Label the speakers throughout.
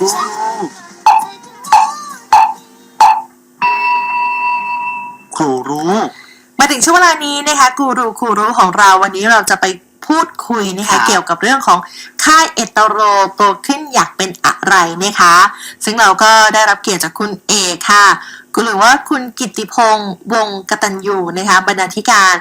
Speaker 1: กูครูรู้
Speaker 2: มาถึงช่วงเวลานี้นะคะกูรูครูรู้ของเราวันนี้เราจะไปพูดคุยนะ
Speaker 1: ครั
Speaker 2: คะ
Speaker 1: บ
Speaker 2: เกี่ยวกับเรื่องของค่ายเอตโรโตขึ้นอยากเป็นอะไรนะคะ ซึ่งเราก็ได้รับเกียรติจากคุณเอกค่ะหรือว่าคุณกิตติพงษ์วงศ์กตัญญูนะคะบรรณาธิการ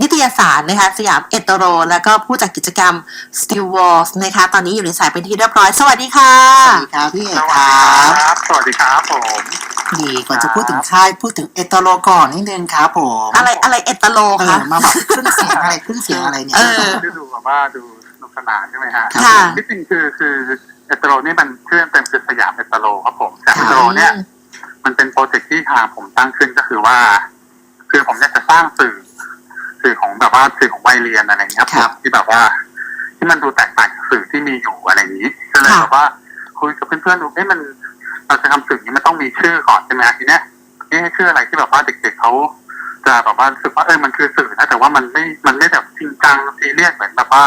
Speaker 2: นิตยสารนะคะสยามเอตโร แล้วก็ผู้จัดกิจกรรม Steel Walls นะคะ ตอนนี้อยู่ในสายเป็นที่เรียบร้อย สวัสดีค่ะ
Speaker 1: สวัสดีครับพี่เอก
Speaker 3: ส
Speaker 1: ค
Speaker 3: วัส
Speaker 1: รั
Speaker 3: ดี
Speaker 1: บ
Speaker 3: ครับสวัสดีครับผม
Speaker 1: ดีก่อนจะพูดถึงค่ายพูดถึงเอตโลก่อนนิดนึงครับผม
Speaker 2: อะไรอะไรเอตโร
Speaker 1: เอ
Speaker 2: คะ
Speaker 1: อมาแบบขึ้นเสียงอะไรขึ้นเสียงอะไรเนี่ย
Speaker 2: เออ
Speaker 3: ที่ดูแบบว่าดูสนุกสนานใช่ไหมฮะ
Speaker 2: ค่ะ
Speaker 3: ที่จริงคือคือเอตโรนี่มันชื่อเต็มคือสยามเอตโรครับผมสยามเอตโรเนี่ยมันเป็นโปรเจกต์ที่ทางผมตั้งขึ้นก็คือว่า คือผมอยากจะสร้างสื่อ สื่อของแบบว่าสื่อของวัยเรียนอะไรอย่างเงี้ยครับ
Speaker 1: ครับ
Speaker 3: ที่แบบว่า ที่มันดูแตกต่างจากสื่อที่มีอยู่อะไรอย่างนี้ก็เลย
Speaker 2: ค่ะ
Speaker 3: แบบว่าคุยกับเพื่อนๆดูเอ๊ะมันเราจะทำสื่อนี้มันต้องมีชื่อก่อนใช่ไหมทีเนี้ยเอ๊ะชื่ออะไรที่แบบว่าเด็กๆเขาจะแบบว่ารู้สึกว่าเออมันคือสื่อนะแต่ว่ามันไม่มันไม่แบบจริงจังซีเรียสเหมือนแบบว่า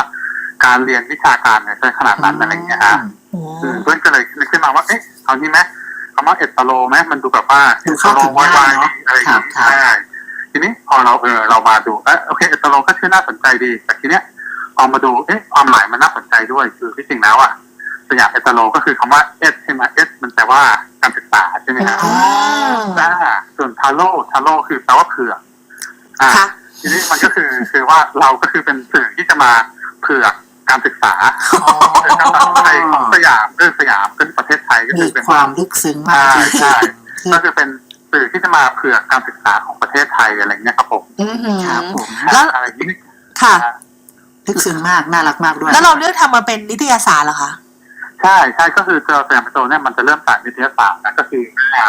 Speaker 3: การเรียนวิชาการในขนาดนั้นอะไรอย่างเงี้ยฮะ
Speaker 2: โอ้
Speaker 3: อืมเพื่อนก็เลยนึกขึ้นมาว่าเอ๊ะเอานี่ไหมคำว่าเอตโลไหมมันดูแบบว่า
Speaker 1: ดูเข้าถึง
Speaker 3: วา
Speaker 1: ง่าย
Speaker 3: ย
Speaker 1: เนอะ
Speaker 3: ๆอะไรอย่าง
Speaker 1: ครับ
Speaker 3: นี้
Speaker 1: ครับ
Speaker 3: ใช่ ทีนี้พอเราเออเรามาดูเออโอเคเอตโลก็ชื่อน่าสนใจดีแต่ทีเนี้ยพอมาดูเอ๊ะความหมายมันน่าสนใจด้วย คือที่จริงแล้วอะสยามเอตโลก็คือคำว่าเอสใช่ไหมเอสมันแปลว่าการศึกษาใช่ไหมฮะ
Speaker 2: อ๋อ
Speaker 3: อ่าส่วนทาโร่ทาโร่คือแปลว่าเผือกอ่า
Speaker 2: ค่ะ
Speaker 3: ทีนี้มันก็คือคือว่าเราก็คือเป็นสื่อที่จะมาเผือกการศึกษา
Speaker 1: อ๋อ
Speaker 3: เป็นการตัดสินใจของสยามเรื่องสยามเป็นประเทศไทยก็
Speaker 1: มี
Speaker 3: คือเป็น
Speaker 1: ความลึกซึ้งมากจริง
Speaker 3: ใช่
Speaker 1: ๆคือ
Speaker 3: ก็คือเป็น สื่อที่จะมาเผื่อการศึกษาของประเทศไทยอะไรเงี้ยครับผม
Speaker 2: อือหือ
Speaker 1: ครับผม
Speaker 2: แล้ว
Speaker 3: อะไรอย่างนี้
Speaker 2: ค่ะ
Speaker 1: ลึกซึ้งมาก น่ารักมากด้วย
Speaker 2: แล้วเราเลือกทำมาเป็นนิตยสารเหรอคะ
Speaker 3: ใช่ใช่ก็คือเจอสยามเป็นโซเนี่ยมันจะเริ่มจากวิทยาศาสตร์นะก็คืออ่า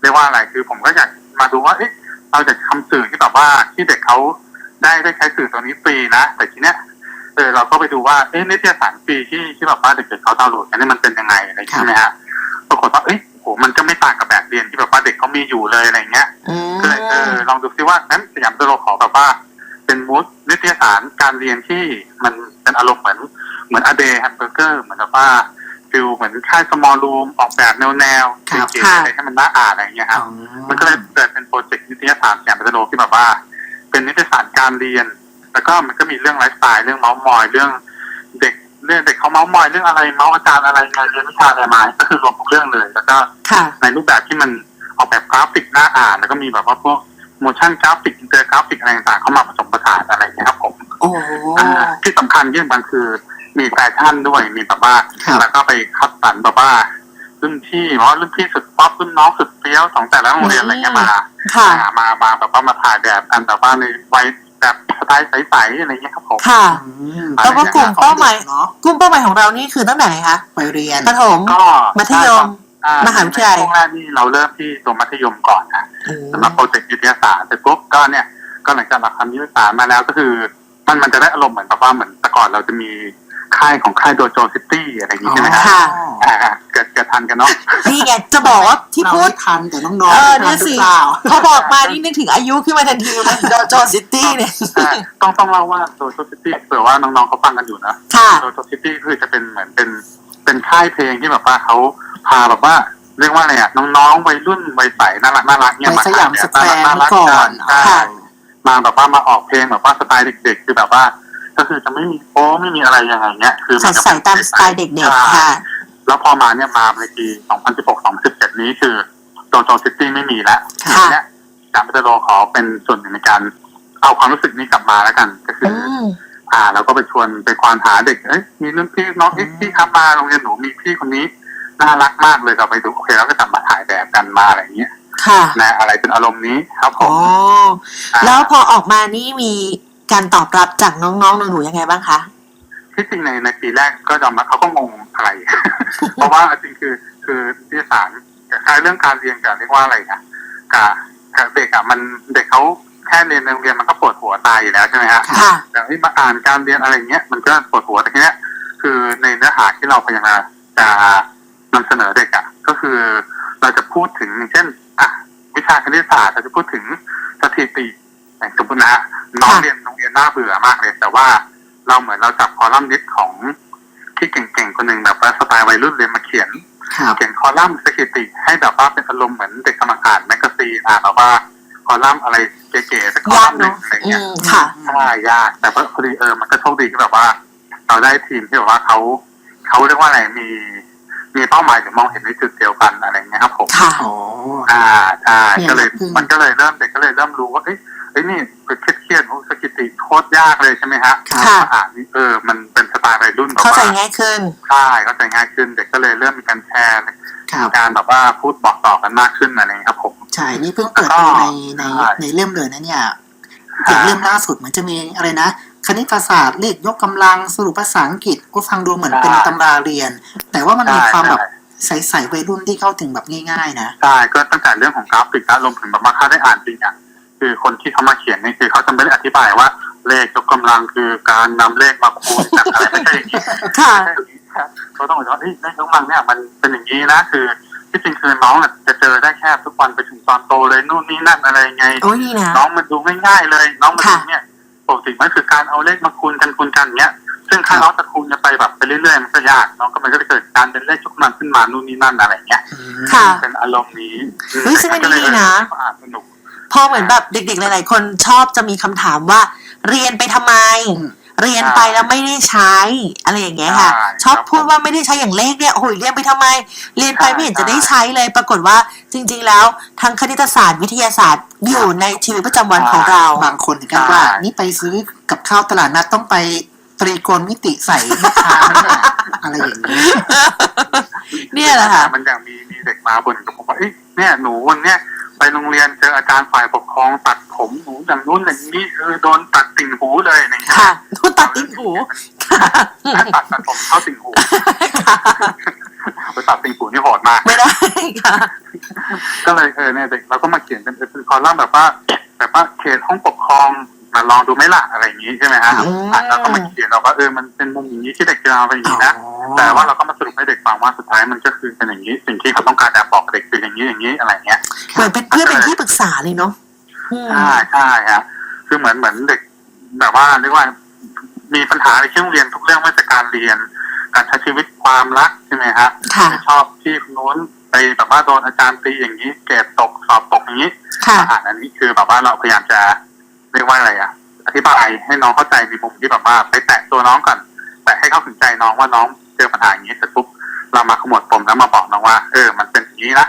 Speaker 3: เรียกว่าอะไรคือผมก็อยากมาดูว่าเอ๊ะเราจะทำสื่อที่แบบว่าที่เด็กเขาได้ได้ใช้สื่อตัวนี้ฟรีนะแต่ทีเนี้ยเออเราก็ไปดูว่าเอ๊ะนิตยสารฟรีที่ที่แบบว่าเด็กๆเขาดาวน์โหลดกันนี่มันเป็นยังไงอะไรใช่ไหมฮะปรากฏว่าเอ้ยโหมันก็ไม่ต่างกับแบบเรียนที่แบบว่าเด็กเขามีอยู่เลยอะไรเงี้ย
Speaker 2: อืม
Speaker 3: ก็เลยเออลองดูซิว่านั้นสยามตัวโลขอแบบว่า เป็นมูดนิตยสารการเรียนที่มันเป็นอารมณ์เหมือนเหมือนอเดย์แฮมเบอร์เกอร์เหมือนแบบว่าฟิลเหมือนค่ายสมอลรูมออกแบบแนวแนวๆ
Speaker 1: ครับ
Speaker 3: เก๋ๆอะไรให้มันน่าอ่านอะไรอย่างเงี้ยครับมันก็เลยเกิดเป็นโปรเจกต์นิตยสารสยามตัวโลที่แบบว่า เป็นนิตยสารการเรียน แล้วก็มันก็มีเรื่องไลฟ์สไตล์เรื่องเมาส์มอยเรื่อง เด็กเรื่องเด็กเขาเมาส์มอยเรื่องอะไรเมาส์อาจารย์อะไรงานเรียนวิชาอะไรมาก็คือรวมทุกเรื่องเลย แล้วก็
Speaker 2: ค่ะ
Speaker 3: ในรูปแบบที่มันออกแบบกราฟิกน่าอ่าน แล้วก็มีแบบว่าพวกโมชั่นกราฟิกอินเตอร์กราฟิกอะไรต่างๆเข้ามาผสมผสานอะไรอย่างเงี้ยครับผม
Speaker 1: โอ้
Speaker 3: อ่าที่สำคัญยิ่งมันคือมีแฟชั่นด้วยมีแบบว่า
Speaker 1: ครับ
Speaker 3: แล้วก็ไปคัดสรรแบบว่ารุ่นพี่เพราะว่ารุ่นพี่สุดป๊อปรุ่นน้องสุดเฟี้ยวของแต่ละโรงเรียนอะไรเงี้ยมา
Speaker 2: ค่ะ
Speaker 3: อ่ามามาแบบว่ามาถ่ายแบบกันแบบว่าในวัย แบบสไตล์ใสๆอะไรเงี้ยครับผม
Speaker 2: ค่ะ
Speaker 1: อืม
Speaker 2: แล้วก็กลุ่มเป้าหมาย
Speaker 1: เนาะ
Speaker 2: กลุ่มเป้าหมายของเรานี่คือตั้งแต่ไหนคะ
Speaker 1: ไปเรียน
Speaker 2: ประถม
Speaker 3: ก็
Speaker 2: มัธยม
Speaker 3: อ่
Speaker 2: มหาวิทยาลัย
Speaker 3: ช่วงแรกนี่เราเริ่มที่ตัวมัธยมก่อนนะ
Speaker 2: อืม
Speaker 3: สำหรับโปรเจกต์วิทยาศาสตร์เสร็จปุ๊บก็เนี่ย ก็หลังจากเราทำวิทยาศาสตร์มาแล้วก็คือ มันมันจะได้อารมณ์เหมือนแบบว่าเหมือนแต่ก่อนเราจะมี ค่ายของค่ายโดโจซิตี้อะไรอย่างงี้ใช่ไหมฮะ
Speaker 2: ค่ะ
Speaker 3: อ่าเกิดเกิดทันกันเนาะ
Speaker 2: นี่ไงจะบอกว่าที่
Speaker 1: เรา
Speaker 2: พูด
Speaker 1: ไม่ทันแต่น้อง
Speaker 2: เออ
Speaker 1: ๆทั
Speaker 2: เนี่ย
Speaker 1: หรื
Speaker 2: สิ
Speaker 1: อเปล่า
Speaker 2: พอบอกมานี่นึกถึงอายุขึ้นมาทันทีเลยโดโจซิตี้เนี่ย
Speaker 3: อ่าต้องต้องเล่าว่าโดโจซิตี้เผื่อว่าน้องๆเขาฟังกันอยู่นะ
Speaker 2: ค่ะ
Speaker 3: โดโจซิตี้คือจะเป็นเหมือนเป็นเป็นค่ายเพลงที่แบบว่าเขาพาแบบว่า เรียกว่าอะไรอะน้องๆวัยรุ่นวัยใสน่ารักน่ารักเนี่ย
Speaker 1: ไป
Speaker 3: มา
Speaker 1: สยาม
Speaker 3: ถ่
Speaker 1: สแควร์
Speaker 3: น่ารัก
Speaker 1: เมื่อก่อน
Speaker 3: ใช่
Speaker 2: ค่ะ
Speaker 3: มาแบบว่ามาออกเพลงแบบว่าสไตล์เด็กๆ คือแบบว่า ก็คือจะไม่มีโป้ไม่มีอะไรยังไงเงี้ยคือ
Speaker 2: ใส่
Speaker 3: นจะ
Speaker 2: ใส่ตามสไตล์เด็กๆค่ะ
Speaker 3: แล้วพอมาเนี่ยมาในปี 2016-2017 นี้คือโจโจซิตี้ไม่มีแล้ว
Speaker 2: ค่ะ
Speaker 3: เนี่ยจามเปโรขอเป็นส่วนหนึ่งในการ เอาความรู้สึกนี้กลับมาแล้วกัน ก็คือ
Speaker 2: อื
Speaker 3: อ
Speaker 2: ม
Speaker 3: อ่าเราก็ไปชวนไปควานหาเด็กเอ้ยมีรุ่นพี่น้องเอ๊ะพี่ครับมาโรงเรียนหนูมีพี่คนนี้น่ารักมากเลยเราไปดูโอเคแล้วก็จับมาถ่ายแบบกันมาอะไรอย่างเงี้ย
Speaker 2: ค่ะ
Speaker 3: นะอะไรเป็นอารมณ์นี้ครับผ
Speaker 2: อ๋อ
Speaker 3: มอ่า
Speaker 2: แล้วพอออกมานี่มี การตอบรับจากน้องๆหนูๆยังไงบ้างคะ
Speaker 3: ที่จริงในในปีแรกก็ยอมรับเขาก็งงอะไร เพราะว่าจริงคือคือนิตยสารกับเรื่องการเรียนกับเรียกว่าอะไรนะกับกับเด็กอะมันเด็กเขาแค่เรียนในโรงเรียนมันก็ปวดหัวตายอยู่แล้วใช่ไหมฮะ
Speaker 2: ค่ะ
Speaker 3: แต่ที่มาอ่านการเรียนอะไรเงี้ยมันก็ปวดหัวแต่ทีเนี้ย คือในเนื้อหาที่เราพยายามจะนำเสนอเด็กอะก็คือเราจะพูดถึงอย่างเช่น อะ วิชาคณิตศาสตร์เราจะพูดถึงสถิติ อย่างสมมตินะน้อง
Speaker 2: ค่ะ
Speaker 3: เรียนโรงเรียนน่าเบื่อมากเลย แต่ว่าเราเหมือนเราจับคอลัมนิสต์ของที่เก่งๆคนหนึ่งแบบว่าสไตล์วัยรุ่นเลยมาเขียน
Speaker 1: ครับ
Speaker 3: เขียนคอลัมน์สถิติ ให้แบบว่าเป็นอารมณ์เหมือนเด็กกำลังอ่านแมกกาซีนอ่านแบบว่าคอลัมน์อะไรเก๋ๆสักคอลั
Speaker 2: ยาก
Speaker 3: มน์หนึ่ง
Speaker 2: เนาะ
Speaker 3: อะไร
Speaker 2: อื
Speaker 3: เงี้ย
Speaker 2: มค่ะ
Speaker 3: ใช่ยากแต่ว่าพอดีเออมันก็โชคดีที่แบบว่า เราได้ทีมที่แบบว่าเขาเขาเรียกว่าอะไรมีมีเป้าหมายหรือมองเห็นในจุดเดียวกันอะไรเงี้ยครับผม
Speaker 2: ค่ะ
Speaker 1: โอ้
Speaker 3: อ่าใช่
Speaker 1: เนี่ย
Speaker 3: ก็เลย
Speaker 1: คือ
Speaker 3: มันก็เลยเริ่มเด็กก็เลยเริ่มรู้ว่าเอ้ยเอ้ยนี่เป็นเครียดๆโอ้สถิติโคตรยากเลยใช่ไหมฮะ
Speaker 1: ครับ
Speaker 2: ค่ะ
Speaker 3: อ่านนี่เออ มันเป็นสไตล์วัยรุ่นแบบ
Speaker 2: เข้าใจ
Speaker 3: ว่า
Speaker 2: ง่ายขึ้น
Speaker 3: ใช่เข้าใจง่ายขึ้นเด็กก็เลยเริ่มมีการแชร์
Speaker 1: ครับ
Speaker 3: การแบบว่าพูดบอกต่อกันมากขึ้นอะไรเงี้ยครับผม
Speaker 1: ใช่ นี่เพิ่งเปิดดูในใน
Speaker 3: ใช่
Speaker 1: ในเล่มเลยนะเนี่ยอย่างเล่มล่าสุดเหมือนจะมีอะไรนะ คณิตศาสตร์เลขยกกำลังสรุปภาษาอังกฤษก็ฟังดูเหมือนเป็นตำราเรียน แต่ว่ามันมีความแบบใสๆวัยรุ่นที่เข้าถึงแบบง่ายๆนะ
Speaker 3: ใช่ก็ตั้งแต่เรื่องของกราฟิกนะรวมถึงแบบว่าถ้าได้อ่านจริงอะ คือคนที่เขามาเขียนนี่คือเขาจะไม่ได้อธิบายว่าเลขยกกำลังคือการนำเลขมาคูณจากอะไรไม่ใช่อย่างนี้
Speaker 2: ค่ะ
Speaker 3: ไม่ใช่อย่างนี้นะเขาต้องบอกว่าเฮ้ยเลขยกกำลังเนี่ยมันเป็นอย่างนี้นะคือ ที่จริงคือน้องอะจะเจอได้แค่ทุกวันไปถึงตอนโตเลยนู่นนี่นั่นอะไรไง
Speaker 2: โอ้ยดีนะ
Speaker 3: น้องมันดูง่ายๆเลย น้องมัน
Speaker 2: ค่ะ
Speaker 3: ดูเนี่ยปกติมันคือการเอาเลขมาคูณกันคูณกันเนี้ย ซึ่งถ้าน้องจะคูณจะไปแบบไปเรื่อยๆมันก็ยากน้องก็มันก็จะเกิดการเป็นเลขชุกมันขึ้นมานู่นนี่นั่นอะไรเงี้ย
Speaker 2: ค่ะ
Speaker 3: เป็นอารมณ์นี้
Speaker 2: เฮ้ยซึ่งอันนี้ดีนะ
Speaker 3: ก็อ่านสนุก
Speaker 2: พอเหมือนแบบเด็กๆหลายๆคนชอบจะมีคำถามว่า เรียนไปทำไม
Speaker 1: อืม
Speaker 2: เรียนไปแล้วไม่ได้ใช้อะไรอย่างเงี้ยค่ะ
Speaker 3: ใช่
Speaker 2: ชอบ
Speaker 3: ครับ
Speaker 2: พูดว่าไม่ได้ใช้อย่างเลขเนี่ยโอ้ยเรียนไปทำไม เรียนไป
Speaker 3: ใช่
Speaker 2: ไม่เห็นจะ
Speaker 3: ใช่
Speaker 2: ได้ใช้เลย ปรากฏว่าจริงๆแล้วทั้งคณิตศาสตร์วิทยาศาสตร์อยู่ในชีวิตประจำวันของเรา
Speaker 1: บางคนถึงกันว่านี่ไปซื้อกับข้าวตลาดนัดต้องไปตรีโกณมิติใส่แม่ค้าไหมเนี่ยอะไรอย่างนี้
Speaker 2: เนี่ยแหละค่ะ
Speaker 3: มันยังมีมีเด็กมาบ่นกับผมว่าเอ้ยเนี่ยหนูวันเนี้ย ไปโรงเรียนเจออาจารย์ฝ่ายปกครองตัดผมหนูอย่างนู้นอย่างนี้คือโดนตัดติ่งหูเลยอะไรอย่างเงี้ย
Speaker 2: ค่ะทุนตัดติดหูค่ะ
Speaker 3: ถ้าตัดตัดผมเข้าติ่งหูไปตัดติ่งหูนี่โหดมาก
Speaker 2: ไม่ได้ค่ะ
Speaker 3: ก็เลยเออเนี่ยเด็กเราก็มาเขียนเป็นเป็นคอลัมน์แบบว่าแบบว่าเขตห้องปกครอง มาลองดูไหมล่ะอะไรอย่างนี้ใช่ไหมฮะ
Speaker 2: อืม
Speaker 3: อะเราก็มาเขียนเราก็เออมันเป็นมุมอย่างนี้ที่เด็กจะเอาไปอย่างนี้นะ
Speaker 1: อ๋อ
Speaker 3: แต่ว่าเราก็มาสรุปให้เด็กฟังว่าสุดท้ายมันก็คือเป็นอย่างนี้ สิ่งที่เขาต้องการจะบอกเด็กคืออย่างนี้อย่างนี้อะไรเงี้ย
Speaker 2: เหมือนเป็นเพื่อนเป็นที่ปรึกษาเลยเนาะอืม
Speaker 3: ใช่ใช่ฮะคือเหมือนเหมือนเด็ก แบบว่าเรียกว่า มีปัญหาในที่โรงเรียนทุกเรื่องไม่ว่าจะการเรียน การใช้ชีวิตความรักใช่ไหมฮะ
Speaker 2: ค่ะ
Speaker 3: ไม่ชอบที่คนนู้นไปแบบว่าโดนอาจารย์ตีอย่างนี้เกรดตกสอบตกอย่างนี้
Speaker 2: ค่ะ
Speaker 3: อาหารอันนี้คือแบบว่าเราพยายามจะ เรียกว่าอะไรอะอธิบายให้น้องเข้าใจในมุมที่แบบว่าไปแตะตัวน้องก่อนแต่ให้เขาถึงใจน้องว่าน้องเจอปัญหาอย่างนี้เสร็จปุ๊บเรามาขมวดปมแล้วมาบอกน้องว่าเออ มันเป็นอย่างนี้นะ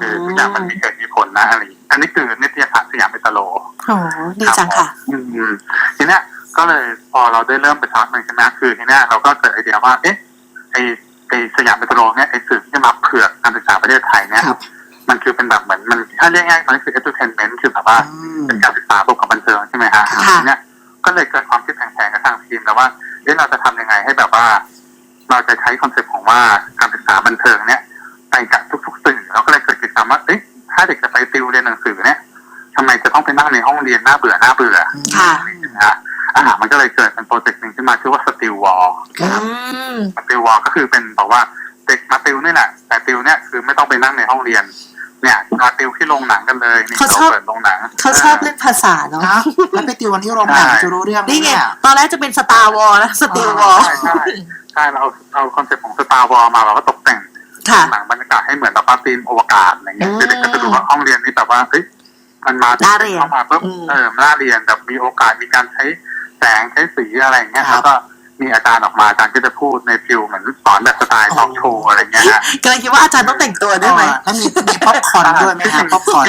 Speaker 3: เออทุกอย่างมันมีเหตุมีผลนะอะไรอย่างนี้อันนี้คือนิตยสารสยามเปตโล
Speaker 2: โอ้ดีจังค่ะ
Speaker 3: อืมทีเนี้ยก็เลยพอเราได้เริ่มไปทักมันใช่ไหมคือทีเนี้ยเราก็เกิดไอเดียว่าเอ๊ะไอไอสยามเปตโลเนี่ยไอสื่อที่จะมาเผือกการศึกษาประเทศไทยเนี่ย
Speaker 1: ครับ
Speaker 3: มันคือเป็นแบบเหมือนมันถ้าเรียกง่ายๆมันคือ entertainment คือแบบว่า
Speaker 1: อืม
Speaker 3: เป็นการศึกษาบวกกับบันเทิงใช่ไหมฮะ
Speaker 2: ค่ะ
Speaker 3: ทีเนี้ยก็เลยเกิดความคิดแข่งๆกับทางทีมแล้วว่าเอ๊ะเราจะทำยังไงให้แบบว่า เราจะใช้คอนเซ็ปต์ของว่าการศึกษาบันเทิงเนี่ยไปกับทุกๆสื่อเราก็เลยเกิดกิจกรรมว่าเอ๊ะถ้าเด็กจะไปติวเรียนหนังสือเนี่ยทำไมจะต้องไปนั่งในห้องเรียนน่าเบื่อน่าเบื่อ
Speaker 2: ค่ะ
Speaker 3: นะฮะอ่ามันก็เลยเกิดเป็นโปรเจกต์หนึ่งขึ้นมาชื่อว่าสติลวอล
Speaker 1: ค
Speaker 2: อื
Speaker 1: รับ
Speaker 2: ม
Speaker 3: สติลวอลก็คือเป็นบอกว่าเด็กมาติวนี่แหละแต่ติวเนี่ยคือไม่ต้องไปนั่งในห้องเรียน เนี่ยมาติวที่โรงหนังกันเลยนี่
Speaker 2: เขา
Speaker 3: เรา
Speaker 2: ชอบ
Speaker 3: เปิดโรงหนัง
Speaker 2: เขาชอบเล่นภาษาเนาะ
Speaker 1: นะแล้วไปติววันที่โรงหนังจะรู้เรื่องไหม
Speaker 2: นี่ไง
Speaker 1: เนี่ย
Speaker 2: ตอนแรกจะเป็นสตาร์วอลนะสติลวอล
Speaker 3: ใช่ใช่ใช่เราเอาเอาคอนเซ็ปต์ของสตาร์วอลมาเราก็ตกแต่ง
Speaker 2: ค่ะ
Speaker 3: หนังบรรยากาศให้เหมือนแบบว่าธีมอวกาศอะไรเงี้ย
Speaker 2: อืม
Speaker 3: คือเด็กก็จะดูว่าห้องเรียนนี่แบบว่าเฮ้ยมันมา
Speaker 2: น่าเรียน
Speaker 3: เข้ามาปุ๊บ
Speaker 2: อืม
Speaker 3: เออน่าเรียนแบบมีโอกาสมีการใช้แสงใช้สีอะไรเงี้ย
Speaker 1: ครั
Speaker 3: แล้
Speaker 1: บ
Speaker 3: วก็ มีอาจารย์ออกมาอาจารย์ก็จะพูดในฟิลเหมือนสอนแบบสไตล์ทอล์กโชว์อะไรเงี้ยฮะ
Speaker 2: กำลังคิดว่าอาจารย์ต้องแต่งตัวด้วยไหม
Speaker 1: แล้วมีมีป๊อปคอร์นด้วยไหมครับป๊อปคอร์น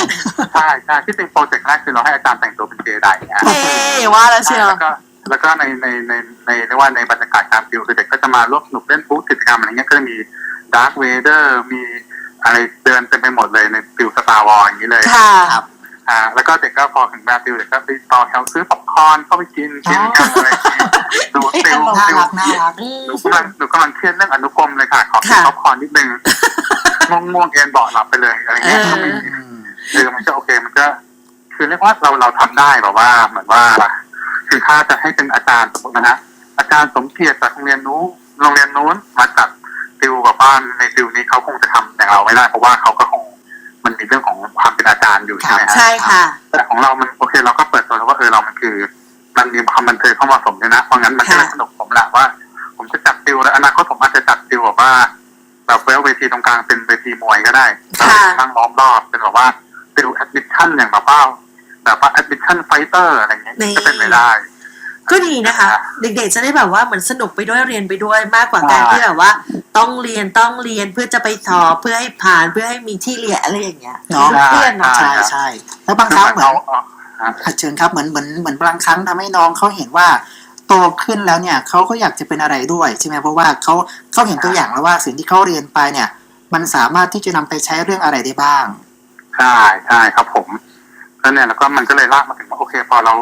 Speaker 3: ใช่ใช่ที่จริงโปรเจกต์แรกคือเราให้อาจารย์แต่งตัวเป็นเจไดเนี่ย
Speaker 2: เท่ว่าแล้วเชียว
Speaker 3: แล้วก็แล้วก็ในในในในเรียกว่าในบรรยากาศการฟิลคือเด็กก็จะมาร่วมสนุกเล่นบูธกิจกรรมอะไรเงี้ยก็จะมีดาร์ v เวเดอร์มีอะไรเดินเต็มไปหมดเลยในฟิลสตาร์วอลอย่างนี้เลย
Speaker 2: ค่ะ
Speaker 1: ครับ
Speaker 3: อ่าแล้วก็เด็กก็พอถึงแบบฟิลเด็กก็ไปต่อแถวซื้อป๊อปคอร์นเข้าไปกินกินกันอะไรอย่างเงี้ย ดูฟิล
Speaker 1: น่า
Speaker 3: ฟิล
Speaker 1: รักน่ารัก
Speaker 2: อืม
Speaker 3: หนูกำลังหนูกำลังเครียดเรื่องอนุกรมเลยค่ะ ขอกิน
Speaker 2: ค่ะ
Speaker 3: ป๊อปคอร์นนิดนึงง่วงง่วงๆเอ็นเบาะหลับไปเลยอะไรเงี้ย
Speaker 2: เออ
Speaker 3: ก็มี
Speaker 1: อืม
Speaker 3: เออมันก็โอเคมันก็คือเรียกว่าเราเราทำได้แบบว่าเหมือนว่า คือถ้าจะให้เป็นอาจารย์สมมตินะฮะอาจารย์สมเกียรติจากโรงเรียนนู้นโรงเรียนนู้นมาจัดติวกับบ้านในติวนี้เขาคงจะทำอย่างเราไม่ได้เพราะว่าเขาก็คงมันมีเรื่องของความเป็นอาจารย์อยู่ใช่ไหมฮะ
Speaker 2: ใช่ค่ะ
Speaker 3: แต่ของเรามันโอเคเราก็เปิดตัวแล้วว่าเออเรามันคือ มันมีความบันเทิงเข้ามาผสมด้วยนะเพราะงั้นมันก็เลย
Speaker 2: ค่ะ
Speaker 3: สนุกผมแหละว่า ผมจะจัดติวฟิลแล้วอนาคตผมอาจจะจัดฟิลแบบว่าแบบเวลเวทีตรงกลางเป็นเวทีมวยก็ได้
Speaker 2: ค่ะ
Speaker 3: ตั้งล้อมรอบเป็นแบบว่าฟิลแอดมิชชั่นอย่างแบบว่าแบบว่าแอดมิชชั่นไฟเตอร์อะไรเงี้ย
Speaker 2: นี่
Speaker 3: ก็เป็นไปได้
Speaker 2: ก็ดีนะคะ
Speaker 3: ครับ
Speaker 2: เด็กๆจะได้แบบว่าเหมือนสนุกไปด้วยเรียนไปด้วยมากกว่าการ
Speaker 3: ใช่
Speaker 2: ที่แบบว่า ต้องเรียนต้องเรียนเพื่อจะไปสอบเพื่อให้ผ่านเพื่อให้มีที่เรียนอะไรอย่างเงี้ย
Speaker 1: เนาะ
Speaker 2: เครียดเนาะ
Speaker 1: ใช่ใช่แล้วบางค
Speaker 3: คือ
Speaker 1: รั้ง
Speaker 3: เหมือน
Speaker 1: เหมื อน
Speaker 3: เขาเอา
Speaker 1: อะเชิญครับเหมือนเหมือนเหมือนบางครั้งทำให้น้องเขาเห็นว่าโตขึ้นแล้วเนี่ยเขาก็อยากจะเป็นอะไรด้วยใช่ไหมเพราะว่าเขาเขาเห็นตัวอย่างแล้วว่าสิ่งที่เขาเรียนไปเนี่ย มันสามารถที่จะนำไปใช้เรื่องอะไรได้บ้าง
Speaker 3: ใช่ใช่ครับผมแล้วเนี่ยแล้วก็มันก็เลยลากมาถึงว่าโอเค พอเรา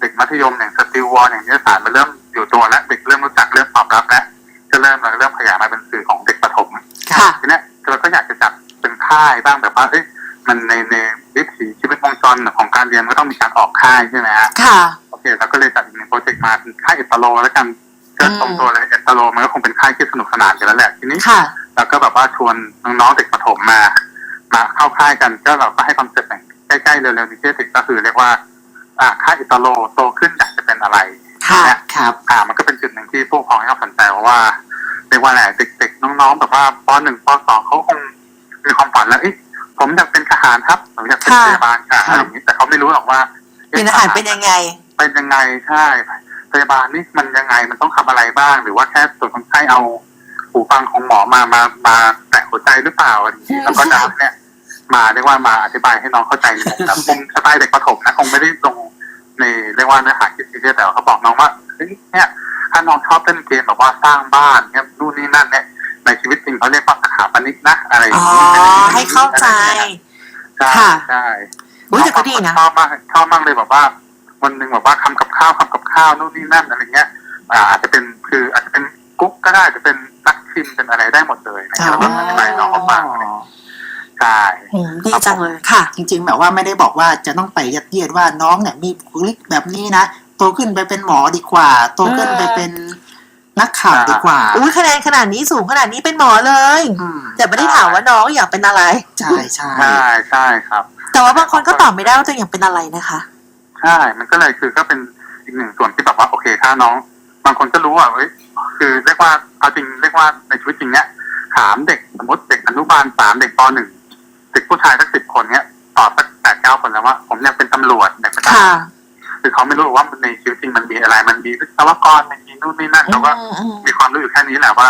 Speaker 3: เด็กมัธยมอย่างสติลวอลอย่างนิสสารมันเริ่มอยู่ตัวแล้วเด็กเริ่มรู้จักเริ่มตอบรับแล้วก็เริ่มเราเริ่มขยายมาเป็นสื่อของเด็กประถม
Speaker 2: ค่ะ
Speaker 3: ทีเนี้ยเราก็อยากจะจัดเป็นค่ายบ้างแบบว่าเอ้ยมันในใน เรียนก็ต้องมีการออกค่ายใช่ไหมฮะ
Speaker 2: ค่ะ
Speaker 3: โอเคเราก็เลยจัดอีกหนึ่งโปรเจกต์มาเป็นค่ายเอตโลแล้วกันก็ตรงตัวเลยเอตโลมันก็คงเป็นค่ายที่สนุกสนานกันแล้วแหละทีนี้
Speaker 2: ค่ะ
Speaker 3: แล้วก็แบบว่าชวนน้องๆเด็กประถมมา มาเข้าค่ายกันก็เราก็ให้คอนเซ็ปต์อย่างใกล้ๆเร็วๆนี้ที่ติดก็คือเรียกว่า อ่าค่ายอิตาโลโตขึ้นอยากจะเป็นอะไร
Speaker 2: ค่ะ
Speaker 3: เนี่ย
Speaker 1: ครับ
Speaker 3: อ่า มันก็เป็นจุดหนึ่งที่ผู้ปกครองให้ความสนใจเพราะว่าเรียกว่าอะไรเด็กๆน้องๆแบบว่าปหนึ่งปสองเขาคงมีความฝันแล้วเอ้ยผมอยากเป็นทหารครับผมอยากเป็น
Speaker 2: ค่ะ
Speaker 3: พยา เป็
Speaker 2: นอาหารเป็นยังไง
Speaker 3: เป็นยังไงใช่พยาบาลนี่มันยังไงมันต้องทำอะไรบ้าง หรือว่าแค่ตรวจคนไข้เอาหูฟังของหมอมามามาแตะหัวใจหรือเปล่าอะไรอย่างนี้แล้วก็จะเอาเนี่ย มาเรียกว่ามาอธิบายให้น้องเข้าใจในมุมแบบมุมสไตล์เด็กประถมนะคงไม่ได้ลงในเรียกว่าเนื้อหาคิดซีเรียสแต่ว่าเขาบอกน้องว่าเฮ้ยเนี่ยถ้าน้องชอบเล่นเกมแบบว่าสร้างบ้านเนี่ยนู่นนี่นั่นเนี่ยในชีวิตจริงเขาเรียกว่าสถาปนิกนะอะไรอย่าง
Speaker 2: อ๋อ
Speaker 3: นี้
Speaker 2: ให้เข้าใจ
Speaker 3: ใช่
Speaker 2: ค่ะ
Speaker 3: ใช่
Speaker 2: อุ้ยแต่ก็ดีนะ
Speaker 3: ชอบมากชอบมากเลยแบบว่าวันหนึ่งแบบว่าทำกับข้าวทำกับข้าวนู่นนี่นั่นอะไรเงี้ย อ่าอาจจะเป็นคืออาจจะเป็นกุ๊กก็ได้อาจจะเป็นนักชิมเป็นอะไรได้หมดเลยนะค
Speaker 1: อ๋
Speaker 3: รับอธิบายให้น้องเขาฟังอะไรอย่างเงี้ยใช่
Speaker 2: อืมดีจังเลยค่ะ
Speaker 1: จริง ๆ แบบว่าไม่ได้บอกว่าจะต้องไปยัดเยียดว่าน้องเนี่ยมีบุคลิกแบบนี้นะโตขึ้นไปเป็นหมอดีกว่า โตขึ้นไปเป็นนักข่าวดีกว่า
Speaker 2: อุ้ยคะแนนขนาดนี้สูงขนาดนี้เป็นหมอเลย
Speaker 1: อืม
Speaker 2: แต่ไม่ได้ถามว่าน้องอยากเป็นอะไร
Speaker 1: ใช่ใช่
Speaker 3: ใช่ใช่ครับ
Speaker 2: แต่ว่าบางคนก็ตอบไม่ได้ว่าตัวเองอยากเป็นอะไรนะคะ
Speaker 3: ใช่ มันก็เลยคือก็เป็นอีกหนึ่งส่วนที่แบบว่าโอเค ถ้าน้อง บางคนก็รู้ว่าเอ้ยคือเรียกว่าเอาจริงเรียกว่าในชีวิตจริงเนี้ยถามเด็กสมมติเด็กอนุบาลสามเด็กปหนึ่งเด็กผู้ชายสักสิบคนเนี้ยตอบสักแปดเก้าคนแล้วว่า ผมอยากเป็นตำรวจอยากเป็นทหา
Speaker 2: ค่ะ
Speaker 3: รคือเขาไม่รู้ว่าในชีวิตจริงมันมีอะไร มันมีวิศวกรมันมีนู่นนี่นั่นแต่ว่า
Speaker 2: อืมอืม
Speaker 3: มีความรู้อยู่แค่นี้แหละว่า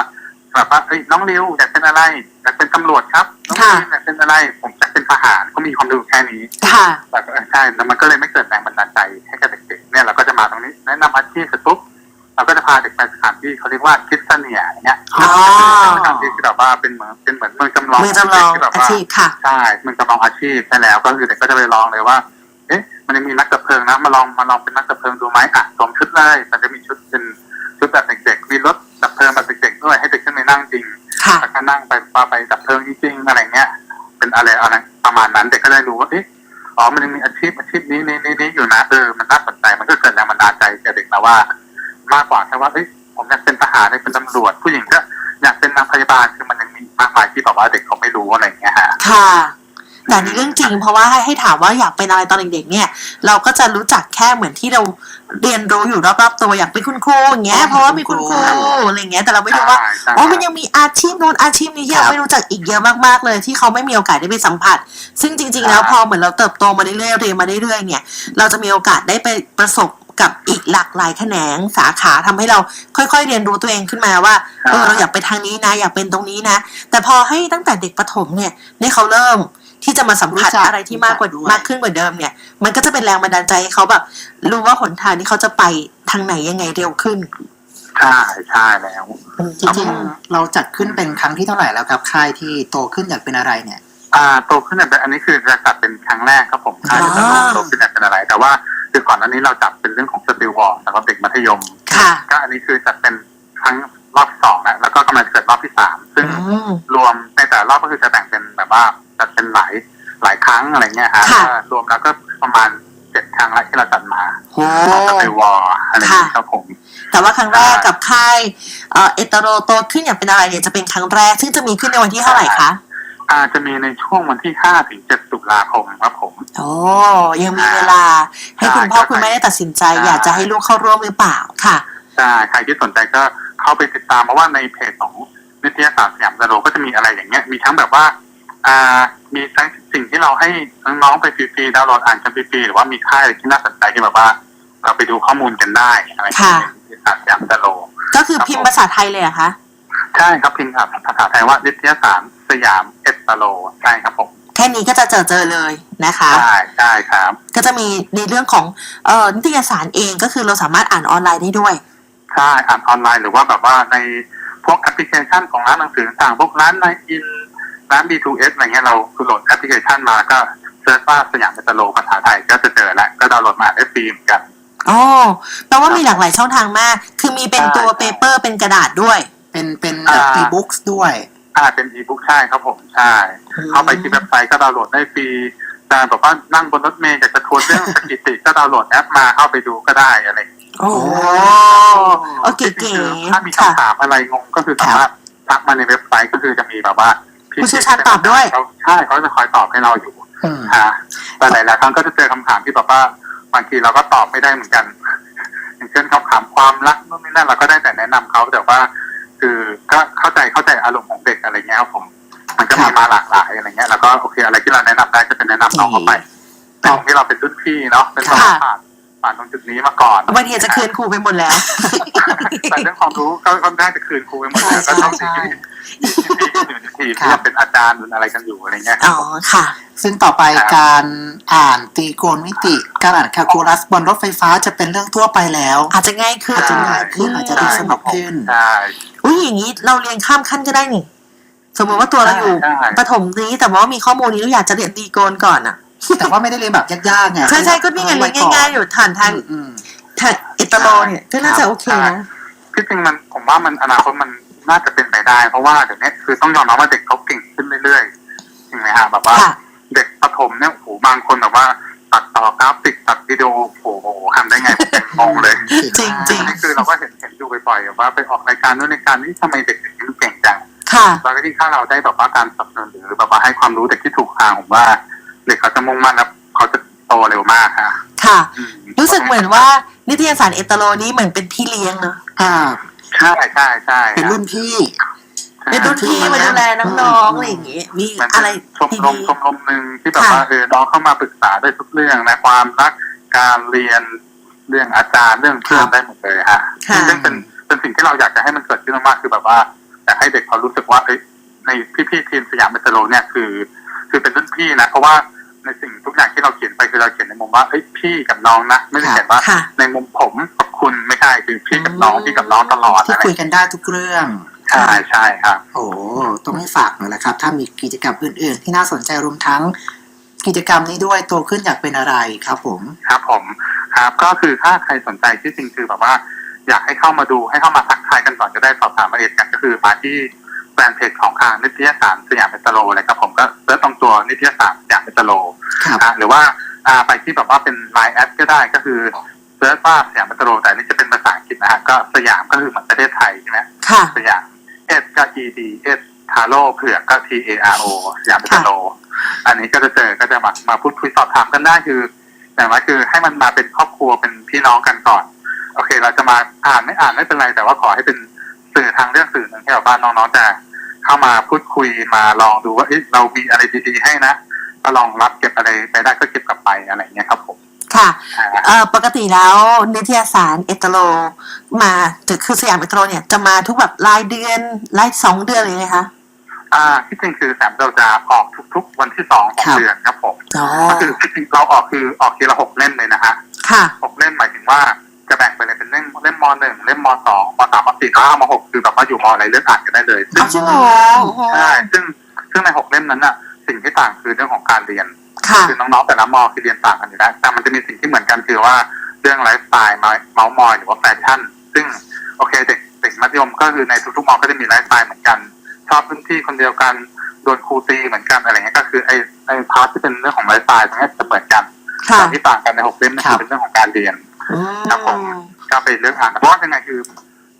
Speaker 3: แบบว่าเอ้ยน้องริวอยากเป็นอะไรอยากเป็นตำรวจครับน้อง
Speaker 2: ค่ะ
Speaker 3: ริวอยากเป็นอะไร ผมอยากเป็นทหารก็มีความรู้แค่นี้
Speaker 2: ค่ะ
Speaker 3: แต่ก็เออใช่แล้วมันก็เลยไม่เกิดแรงบันดาลใจให้กับเด็กๆเนี่ยเราก็จะมาตรงนี้แนะนำอาชีพเสร็จปุ๊บเราก็จะพาเด็กไปสถานที่เขาเรียกว่าคิดเสเนียอย่างเงี้ย
Speaker 2: อ๋อ
Speaker 3: เป็นสถานที่ที่แบบว่าเป็นเหมือนเป็นเหมือนเมืองจำลอง
Speaker 2: มือจำลอง
Speaker 3: ที่แบบ
Speaker 2: อา
Speaker 3: ว่า
Speaker 2: ชีพค่ะ
Speaker 3: ใช่เมืองจำลองอาชีพใช่แล้ว ก็คือเด็กก็จะไปลองเลยว่า เอ๊ะ มันจะมีนักดับเพลิงนะมาลองมาลองเป็นนักดับเพลิงดูไหมอะ ว่าไปดับเพลิงจริงๆอะไรเงี้ย เป็นอะไรอะไรประมาณนั้นเด็กก็ได้รู้ว่าเอ๊ะอ๋อมันยังมีอาชีพอาชีพนี้นี้นี้นี้อยู่นะเออมันน่าสนใจมันก็เกิดแรงบันดาลใจแก่เด็กนะว่า มากกว่าแค่ว่าเอ้ยผมอยากเป็นทหารอยากเป็นตำรวจผู้หญิงก็อยากเป็นนางพยาบาลคือมันยังมีมากมายที่แบบว่าเด็กเขาไม่รู้อะไรเงี้ยฮะ
Speaker 2: ค่ะ แต่นี่เรื่องจริง เพราะว่าให้ให้ถามว่าอยากเป็นอะไรตอนเด็กๆเนี่ย เราก็จะรู้จักแค่เหมือนที่เราเรียนรู้อยู่รอบๆตัวอยากเป็นคุณครูอย่างเงี้ยเพราะว่ามีคุณครูอะไรเงี้ยแต่เราไม่รู้ว่า
Speaker 3: ใช่ใช่
Speaker 2: อ๋อมันยังมีอาชีพโน้นอาชีพนี้ที่เราไม่รู้จักอีกเยอะมากๆเลย ที่เขาไม่มีโอกาสได้ไปสัมผัส ซึ่งจริง ๆ แล้วพอเหมือนเราเติบโตมาเรื่อยๆเรียนมาเรื่อยๆเนี่ย เราจะมีโอกาสได้ไปประสบกับอีกหลากหลายแขนงสาขาทำให้เราค่อย ๆ เรียนรู้ตัวเองขึ้นมาว่าเออเราอยากไปทางนี้นะ อยากเป็นตรงนี้นะ แต่พอให้ตั้งแต่เด็กประถมเนี่ยได้เขาเริ่ม ที่จะมาสัมผัส
Speaker 1: รู้จัก
Speaker 2: อะไรที่มากกว่า
Speaker 1: รู้จักด้วย
Speaker 2: มากขึ้นกว่าเดิมเนี่ย มันก็จะเป็นแรงบันดาลใจให้เขาแบบรู้ว่าหนทางที่เขาจะไปทางไหนยังไงเร็วขึ้น
Speaker 3: ใช่ใช่แล้ว
Speaker 1: จริงๆ เราจัดขึ้นเป็นครั้งที่เท่าไหร่แล้วครับ ค่ายที่โตขึ้นอยากเป็นอะไรเนี่ย
Speaker 3: อ่าโตขึ้นเนี่ยอันนี้คือจะจัดเป็นครั้งแรกครับผมค่าย
Speaker 2: อ๋อ
Speaker 3: จะโตขึ้นเนี่ยเป็นอะไร แต่ว่าคือก่อนหน้านี้เราจัดเป็นเรื่องของสติลวอลสำหรับเด็กมัธยม
Speaker 2: ค่ะ
Speaker 3: ก็อันนี้คือจัดเป็นครั้งรอบที่สองแล้วแล้วก็กำลังจะเกิดรอบที่สามซึ่ง
Speaker 2: อืม
Speaker 3: รวมในแต่ละรอบก็คือจะแบ่งเป็นแบบว่า จัดเป็นหลายหลายครั้งอะไรเงี้ยฮะ
Speaker 2: ค่ะ
Speaker 3: ก็รวมแล้วก็ประมาณเจ็ดครั้งแล้วที่เราจัดมา
Speaker 2: โอ้
Speaker 3: ของสติลวอลอะไรอย่างเงี้ยครับผม
Speaker 2: แต่ว่าครั้งแรกกับค่ายเอ่อเอตโรโตขึ้นอย่างเป็นอะไรเนี่ยจะเป็นครั้งแรก ซึ่งจะมีขึ้นในวันที่เท่าไหร่คะ
Speaker 3: อาจจะมีในช่วงวันที่ห้าถึงเจ็ดตุลาคมครับผม
Speaker 2: โอ้ยังมีเวลา ให้คุณพ่อคุณแม่ได้ตัดสินใจ
Speaker 3: ใช่
Speaker 2: อยากจะให้ลูกเข้าร่วมหรือเปล่าค่ะ
Speaker 3: ใช่ใครที่สนใจก็เข้าไปติดตามเพราะว่าในเพจของนิตยสารสยามสโลก็จะมีอะไรอย่างเงี้ยมีทั้งแบบว่า อ่ามีทั้งสิ่งที่เราให้น้องๆไปฟรีๆดาวน์โหลดอ่านกันฟรีๆหรือว่ามีค่ายอะไรที่น่าสนใจที่แบบว่า เราไปดูข้อมูลกันได้อะไรอย่างเงี้ยในนิตยสารสยามสโล
Speaker 2: ก็คือพิมพ์ภาษาไทยเลยเหรอะคะ
Speaker 3: ใช่ครับพิมพ์ภาษาไทยว่านิตยสารสยามเอสโลใช่ครับผม
Speaker 2: แค่นี้ก็จะเจอเจอเลยนะคะ
Speaker 3: ใช่ใช่ครับ
Speaker 2: ก็จะมีในเรื่องของเอ่อนิตยสารเองก็คือเราสามารถอ่านออนไลน์ได้ด้วย
Speaker 3: ใช่อ่านออนไลน์หรือว่าแบบว่าในพวกแอปพลิเคชันของร้านหนังสือต่างๆพวกร้านในอิน ร้าน B2S อะไรเงี้ยเราคือโหลดแอปพลิเคชันมาแล้วก็เซิร์ชว่าสยามเมตโลภาษาไทยก็จะเจอแล้วก็ดาวน์โหลดมาได้ฟรีเหมือนกัน
Speaker 2: อ๋อแปลว่ามีหลากหลายช่องทางมาก คือมีเป็นตัว
Speaker 3: ใช่
Speaker 2: เปเปอร์เป็นกระดาษด้วย
Speaker 1: เป็นเป็น
Speaker 3: อ่า
Speaker 1: อีบุ๊กด้วย
Speaker 3: อ่าเป็นอีบุ๊กใช่ครับผมใช่
Speaker 2: อืม
Speaker 3: เข้าไปที่เว็บไซต์ก็ดาวน์โหลดได้ฟรีแต่แบบว่านั่งบนรถเมล์อยากจะทวนเรื่องสถิติก็ดาวน์โหลดแอปมาเข้าไปดูก็ได้อะไรอย่างเงี้ย
Speaker 2: โอ้โอเค
Speaker 3: จริ
Speaker 2: เก๋
Speaker 3: งๆถ้ามี
Speaker 2: ค่ะ
Speaker 3: คำถามอะไรงงก็คือสามารถทักมาในเว็บไซต์ก็คือจะมีแบบว่าพี่
Speaker 2: ผู้เชี่ยวชาญตอบด้วย
Speaker 3: เขาใช่เขาจะคอยตอบให้เราอยู่
Speaker 1: อืม
Speaker 3: ฮะแต่หลายๆครั้งก็จะเจอคำถามที่แบบว่าบางทีเราก็ตอบไม่ได้เหมือนกัน อย่างเช่นคำถามความรักนู่นนี่นั่นเราก็ได้แต่แนะนำเขาแต่ว่า คือก็เข้าใจเข้าใจอารมณ์ของเด็กอะไรเงี้ยครับผม มันก็มีมาหลากหลายอะไรเงี้ย แล้วก็โอเคอะไรที่เราแนะนำได้ก็จะแนะนำน้องเขาไปแต่ของที่เราเป็นรุ่นพี่เนาะเป็นคน
Speaker 2: ค่ะ
Speaker 3: ผ่าน ผ่านตรงจุดนี้มาก่อน
Speaker 2: วันนี้จะคืนครูไปหมดแล้ว
Speaker 3: แต่เรื่องความรู้ก็ก็ได้จะคืนครูไปหมดเลย
Speaker 1: ใช่
Speaker 3: ก็ต้อง
Speaker 1: ใช่
Speaker 3: มีพี่ๆอยู่ในทีมที่ยังเป็นอาจารย์หรืออะไรกันอยู่อะไรเงี้ย
Speaker 2: อ๋อค่ะ
Speaker 1: ซึ่งต่อไป
Speaker 3: ครับ
Speaker 1: การอ่านตรีโกณมิติ การอ่านแคลคูลัสบนรถไฟฟ้าจะเป็นเรื่องทั่วไปแล้ว
Speaker 2: อาจจะง่ายขึ้น
Speaker 1: อาจจะง่ายขึ้นอาจจะดูสนุกขึ้น
Speaker 3: ใช่
Speaker 2: อุ้ยอย่างนี้เราเรียนข้ามขั้นก็ได้นี่สมมติว่าตัวเราอยู่
Speaker 3: ใช่ใช่
Speaker 2: ประถมนี้แต่ว่ามีข้อมูลนี้เราอยากจะเรียนดีโกนก่อนอะ
Speaker 1: แต่ว่าไม่ได้เรียนแบบยากๆไง
Speaker 2: ใช่ใช่ก็นี่ไงเรียนง่ายๆอยู่ฐานทาง
Speaker 1: อืมอืม
Speaker 2: ทางเอตโลเนี่ยก็น่าจะโอเคนะ
Speaker 3: ที่จริงมันผมว่ามันอนาคตมันน่าจะเป็นไปได้ เพราะว่าเดี๋ยวนี้คือต้องยอมรับว่าเด็กเขาเก่งขึ้นเรื่อยๆจริงไหมฮะแบบว่า
Speaker 2: ค่ะ
Speaker 3: เด็กประถมเนี่ยโอ้โหบางคนแบบว่าตัดต่อกราฟิกตัดวิดีโอโอ้โหทำได้ไงผมยังงงเลย
Speaker 2: จริงจริง
Speaker 3: นี่คือเราก็เห็นเห็นอยู่บ่อยๆแบบว่าไปออกรายการนู้นรายการนี้ทำไมเด็กถึงเก่งจัง
Speaker 2: ค่ะ
Speaker 3: แล้วก็ที่ถ้าเราได้แบบว่าการสนับสนุนหรือแบบว่าให้ความรู้เด็กที่ถูกทางผมว่า เด็กเขาจะมุ่งมั่นแล้วเขาจะโตเร็วมากฮะ
Speaker 2: ค่ะ
Speaker 3: อืม
Speaker 2: รู้สึกเหมือนว่านิตยสารเอตโลนี้เหมือนเป็นพี่เลี้ยงเนอะ
Speaker 1: อ่า
Speaker 3: ใช่ใช่ใช่
Speaker 1: เป็นรุ่นพี่
Speaker 2: เป็นรุ่นพี่มาดูแลน้องๆอะไรอย่างงี้มี
Speaker 3: มัน
Speaker 2: อะไร
Speaker 3: ชมรม
Speaker 2: ดี
Speaker 3: ชมรมหนึ่งที่แบบ
Speaker 2: ค่ะ
Speaker 3: ว่าเออน้องเข้ามาปรึกษาได้ทุกเรื่องนะความรักการเรียนเรื่องอาจารย์เรื่องเพื่อนได้หมดเลยฮะ
Speaker 2: ค่ะ
Speaker 3: ซึ่งเป็นเป็นสิ่งที่เราอยากจะให้มันเกิดขึ้นมากๆคือแบบว่าอยากให้เด็กเขารู้สึกว่าเอ้ยในพี่ๆทีมสยามเมโทรเนี่ยคือ คือเป็นรุ่นพี่นะเพราะว่า ในสิ่งทุกอย่างที่เราเขียนไปคือเราเขียนในมุมว่าเอ้ยพี่กับน้องนะไม่ได้เขียนว่า
Speaker 2: ค่ะ
Speaker 3: ในมุมผมกับคุณไม่ใช่คือพี่กับน้องพี่กับน้องตลอด
Speaker 1: ที่
Speaker 3: อะไร
Speaker 1: คุยกันได้ทุกเรื่อง
Speaker 3: ใช่ใช่ครับ
Speaker 1: โอ้ต้องให้ฝากหน่อยละครับ ถ้ามีกิจกรรมอื่น ๆ ที่น่าสนใจรวมทั้ง กิจกรรมนี้ด้วยโตขึ้นอยากเป็นอะไรครับผม
Speaker 3: ครับผมครับก็คือถ้าใครสนใจที่จริงคือแบบว่า อยากให้เข้ามาดูให้เข้ามาทักทายกันก่อนจะได้สอบถามรายละเอียดกันก็คือมาที่ แฟนเพจของทางนิตยสารสยามเมตโลเลยครับผมก็เซิร์ชตรงตัวนิตยสารสยามเมตโล
Speaker 1: ครับ
Speaker 3: อะหรือว่าอ่าไปที่แบบว่าเป็นไลน์แอดก็ได้ก็คือเซิร์ชว่าสยามเมตโลแต่อันนี่จะเป็นภาษาอังกฤษนะฮะก็สยามก็คือเหมือนประเทศไทยใช่ไหม
Speaker 2: ค่ะ
Speaker 3: สยาม S ก็ E D S ทาโร่เผือกก็ T A R O สยามเมตโลอันนี้ก็จะเจอก็จะมามาพูดคุยสอบถามกันได้คืออย่างไรคือให้มันมาเป็นครอบครัวเป็นพี่น้องกันก่อน โอเค เราจะมาอ่านไม่อ่านไม่เป็นไรแต่ว่าขอให้เป็น สื่อทางเรื่องสื่อหนึ่งที่แบบว่าน้องๆจะเข้ามาพูดคุยมาลองดูว่าเอ๊ะเรามีอะไรดีๆให้นะก็ลองรับเก็บอะไรไปได้ก็เก็บกลับไปอะไรอย่างเงี้ยครับผม
Speaker 2: ค่ะ
Speaker 3: อ่า
Speaker 2: เอ่อปกติแล้วนิตยสารเอตโลมาจะคือสยามเอตโลเนี่ยจะมาทุกแบบรายเดือนรายสองเดือนเลยไหมคะ
Speaker 3: อ่าที่จริงคือแสมเราจะออกทุก ๆ วันที่สองของ
Speaker 1: ครับ
Speaker 3: เดือนครับผม
Speaker 2: อ๋อ
Speaker 3: ก็คือที่จริงเราออกคือออกทีละหกเล่มเลยนะฮะ
Speaker 2: ค่ะ
Speaker 3: หกเล่มหมายถึงว่า จะแบ่งไปเลยเป็นเล่มเล่มมหนึ่งเล่มมสองมสามมสี่แล้วมหกคือแบบว่าอยู่มอะไรเลือกอ่านกันได้เลยซึ่
Speaker 2: เอา
Speaker 3: ง
Speaker 2: จริงเหรอโอ้โห
Speaker 3: ใช่ซึ่งซึ่งในหกเล่มนั้นน่ะสิ่งที่ต่างคือเรื่องของการเรียน
Speaker 2: ค่ะ
Speaker 3: คือน้องๆแต่ละมอคือเรียนต่างกันอยู่แล้วแต่มันจะมีสิ่งที่เหมือนกันคือว่าเรื่องไลฟ์สไตล์เมาส์มอยหรือว่าแฟชั่น ซึ่งโอเคเด็กเด็กมัธยมก็คือในทุกๆมอก็จะมีไลฟ์สไตล์เหมือนกัน ชอบพื้นที่คนเดียวกันโดนครูตีเหมือนกันอะไรเงี้ยก็คือไอ้ไอ้พาร์ทที่เป็นเรื่องของไลฟ์สไตล์ตรงนี้จะเหมือนกัน
Speaker 2: ค่ะ
Speaker 3: แต่ที่ต่างกันในหกเล่มนั่นคือเป็นเรื่องของการเรียน
Speaker 2: อื
Speaker 3: ครับผม
Speaker 2: ม
Speaker 3: ก็ไปเรื่องอ่านเพราะว่ายังไงคือ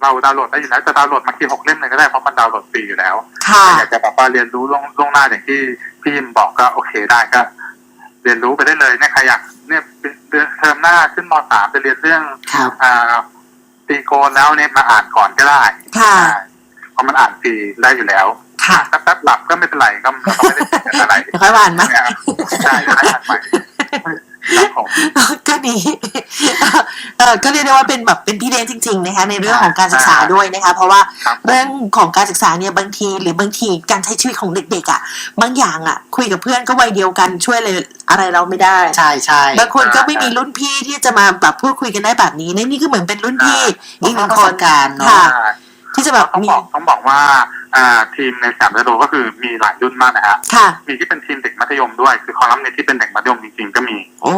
Speaker 3: เราดาวน์โหลดได้อยู่แล้วจะดาวน์โหลดมาทีหกเล่มเลยก็ได้เพราะมันดาวน์โหลดฟรีอยู่แล้ว
Speaker 2: ค่ะ
Speaker 3: แต่อยากจะแบบว่าเรียนรู้ล่วงล่วงหน้าอย่างที่พี่ยิมบอกก็โอเคได้ก็ เรียนรู้ไปได้เลยเนี่ยใครอยากเนี่ยเดือนเทอมหน้าขึ้นมสามไปเรียนเรื่อง
Speaker 1: ครับ
Speaker 3: อ่าตีตีโกนแล้วเนี่ยมาอ่านก่อนก็ได้
Speaker 2: ค่ะ
Speaker 3: ใช่เพราะมันอ่านฟรีได้อยู่แล้ว
Speaker 2: ค่ะ
Speaker 3: ถ้าแป๊บหลับก็ไม่เป็นไรก็ก็ไม่ได้เป็นอะไร
Speaker 2: เดี๋ยวค่อยหวานไหม
Speaker 3: เนี่ยใช่ใช่ใหม่ครับผม
Speaker 2: ก็ดีเออก็เรียกได้ว่าเป็นแบบเป็นพี่เลี้ยงจริงๆนะคะในเรื่องของการศึกษาด้วยนะคะเพราะว่า
Speaker 3: ครับ
Speaker 2: เรื่องของการศึกษาเนี่ยบางทีหรือบางทีการใช้ชีวิตของเด็กๆอะบางอย่างอะ คุยกับเพื่อนก็วัยเดียวกันช่วยเลยอะไรเราไม่ได้
Speaker 1: ใช่ใช่
Speaker 2: บางคนก็ไม่มีรุ่นพี่ที่จะมาแบบพูดคุยกันได้แบบนี้นี่นี่ก็เหมือนเป็นรุ่นพี่
Speaker 1: อี
Speaker 2: อี
Speaker 1: ก
Speaker 2: ก
Speaker 1: ห
Speaker 2: ห
Speaker 1: นึ่
Speaker 2: นึ่
Speaker 1: ง
Speaker 2: ง
Speaker 1: ป
Speaker 2: ค
Speaker 1: ระส
Speaker 2: น
Speaker 1: บการณ์เนาะ
Speaker 2: ค่ะ
Speaker 3: ใช่
Speaker 2: ที่จะแบบ
Speaker 3: ต้อง
Speaker 2: มี
Speaker 3: บอกต้องบอกว่าอ่าทีมในสามฤดูก็คือมีหลายรุ่นมากนะฮะ
Speaker 2: ค่ะ
Speaker 3: มีที่เป็นทีมเด็กมัธยมด้วย คือคอลัมน์เนี่ยที่เป็นเด็กมัธยมจริงๆก็มี
Speaker 2: โอ้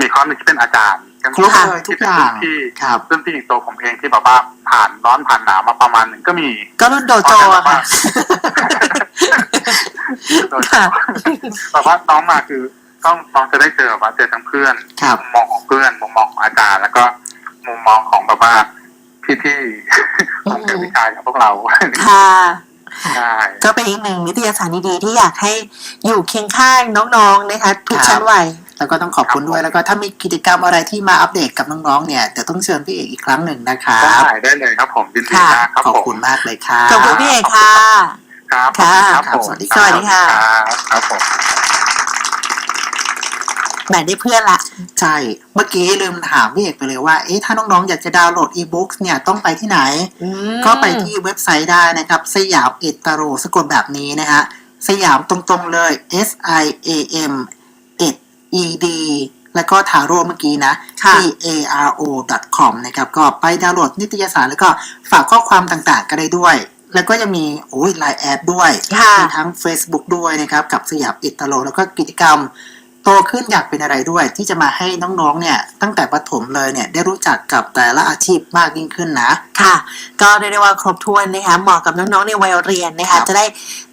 Speaker 3: มีคอลัมน์หนึ่งที่เป็นอาจารย์ก็มี
Speaker 1: ครบเลยทุกอย่าง
Speaker 3: ที่เป็นรุ่นพี่
Speaker 1: ครับ
Speaker 3: รุ่นพี่อย่างตัวผมเองที่แบบว่าผ่านร้อนผ่านหนาวมาประมาณหนึ่งก็มี
Speaker 2: ก็รุ่นโดโจอะค่ะ
Speaker 3: โดย
Speaker 2: ค่ะ
Speaker 3: แบบว่าน้องมาคือต้องน้องจะได้เจอแบบว่าเจอทั้งเพื่อน
Speaker 1: ครับ
Speaker 3: มุมมองของเพื่อนมุมมองของอาจารย์ แล้วก็มุมมองของแบบว่า พี่ที่ๆของเด็กวิชาอย่างพวกเรา
Speaker 2: ค่ะ
Speaker 3: ใช่
Speaker 2: ก็เป็นอีกหนึ่งนิตยสารดีๆที่อยากให้อยู่เคียงข้างน้องๆนะคะทุกชั้นวัย
Speaker 1: แล้วก็ต้องขอบคุณด้วยแล้วก็ถ้ามีกิจกรรมอะไรที่มาอัปเดตกับน้องๆเนี่ยเดี๋ยวต้องเชิญพี่เอกอีกครั้งหนึ่งนะครับ
Speaker 3: ได้ได้เลยครับผมยินดี
Speaker 2: ค่ะ
Speaker 3: มากครับ
Speaker 1: ขอบ
Speaker 3: ผม
Speaker 1: คุณมากเลยครับ
Speaker 2: ขอบคุณพี่เอกค่ะ
Speaker 3: ครับ
Speaker 2: ค่ะ
Speaker 3: ครับผม
Speaker 1: สวัสดี
Speaker 2: ครับสวัสดีค่ะ
Speaker 3: รับครับผม
Speaker 2: แหมได้เพื่อนละ
Speaker 1: ใช่ เมื่อกี้ลืมถามพี่เอกไปเลยว่า เอ๊ะ ถ้าน้องๆ อยากจะดาวน์โหลดอีบุ๊กเนี่ย ต้องไปที่ไหน
Speaker 2: อืม
Speaker 1: ก็ไปที่เว็บไซต์ได้นะครับ สยามเอตโรสะกดแบบนี้นะฮะ สยามตรงๆเลย S I A M เอ E D แล้วก็ทาโร่เมื่อกี้นะ
Speaker 2: ค่ะ
Speaker 1: T A R O com นะครับ ก็ไปดาวน์โหลดนิตยสารแล้วก็ฝากข้อความต่างๆ ก็ได้ด้วยแล้วก็จะมีโอ้ยไลน์แอดด้วย
Speaker 2: ค่ะ
Speaker 1: มีทั้ง Facebook ด้วยนะครับ กับสยามอิตาโล แล้วก็กิจกรรม โตขึ้นอยากเป็นอะไรด้วย ที่จะมาให้น้องๆเนี่ยตั้งแต่ประถมเลยเนี่ยได้รู้จักกับแต่ละอาชีพมากยิ่งขึ้นนะ
Speaker 2: ค่ะ ก็เรียกได้ว่าครบถ้วนนะคะเหมาะกับน้องๆในวัยเรียนนะ
Speaker 1: ครั
Speaker 2: คะ
Speaker 1: บ
Speaker 2: จะได้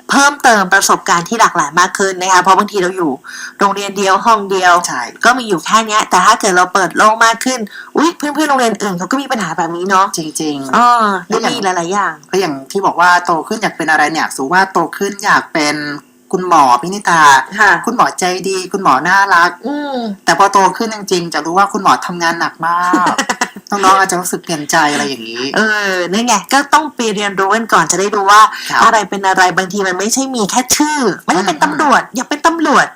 Speaker 2: เพิ่มเติมประสบการณ์ที่หลากหลายมากขึ้นนะคะเพราะบางทีเราอยู่โรงเรียนเดียวห้องเดียว
Speaker 1: ใช่
Speaker 2: ก็มีอยู่แค่เนี้ย แต่ถ้าเกิดเราเปิดโลกมากขึ้นอุ้ยเพื่อนๆโรงเรียนอื่นเขาก็มีปัญหาแบบนี้เนาะ
Speaker 1: จริงๆ
Speaker 2: อ๋อ
Speaker 1: แล้
Speaker 2: แล้ว
Speaker 1: วอย่าง
Speaker 2: มีหลายๆอย่าง
Speaker 1: ก็อย่างที่บอกว่าโตขึ้นอยากเป็นอะไรเนี่ยสูว่าโตขึ้นอยากเป็น คุณหมอพินิตา
Speaker 2: ค่ะ
Speaker 1: คุณหมอใจดี คุณหมอน่ารัก
Speaker 2: อืม
Speaker 1: แต่พอโตขึ้นจริงๆ จะรู้ว่าคุณหมอทำงานหนักมากน้องๆอาจจะรู้สึกเปลี่ยนใจอะไรอย่างนี้
Speaker 2: เออนี่ไงก็ต้องไปเรียนรู้กันก่อนจะได้รู้ว่า
Speaker 1: ครับ
Speaker 2: อะไรเป็นอะไรบางทีมันไม่ใช่มีแค่ชื่อ ไม่ได้เป็น
Speaker 1: อืม
Speaker 2: ตำรวจ อยากเป็นตำรวจ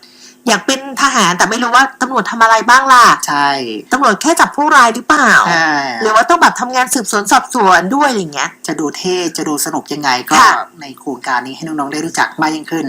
Speaker 2: อยากเป็นทหารแต่ไม่รู้ว่าตำรวจทำอะไรบ้างล่ะ
Speaker 1: ใช่
Speaker 2: ตำรวจแค่จับผู้ร้ายหรือเปล่า
Speaker 1: ใช่
Speaker 2: หรือว่าต้องแบบทำงานสืบสวนสอบสวนด้วยอย่างเงี้ย
Speaker 1: จะดูเท่จะดูสนุกยังไงก็
Speaker 2: ค่ะ
Speaker 1: ในโครงการนี้ให้น้องๆได้รู้จักมากยิ่งขึ้น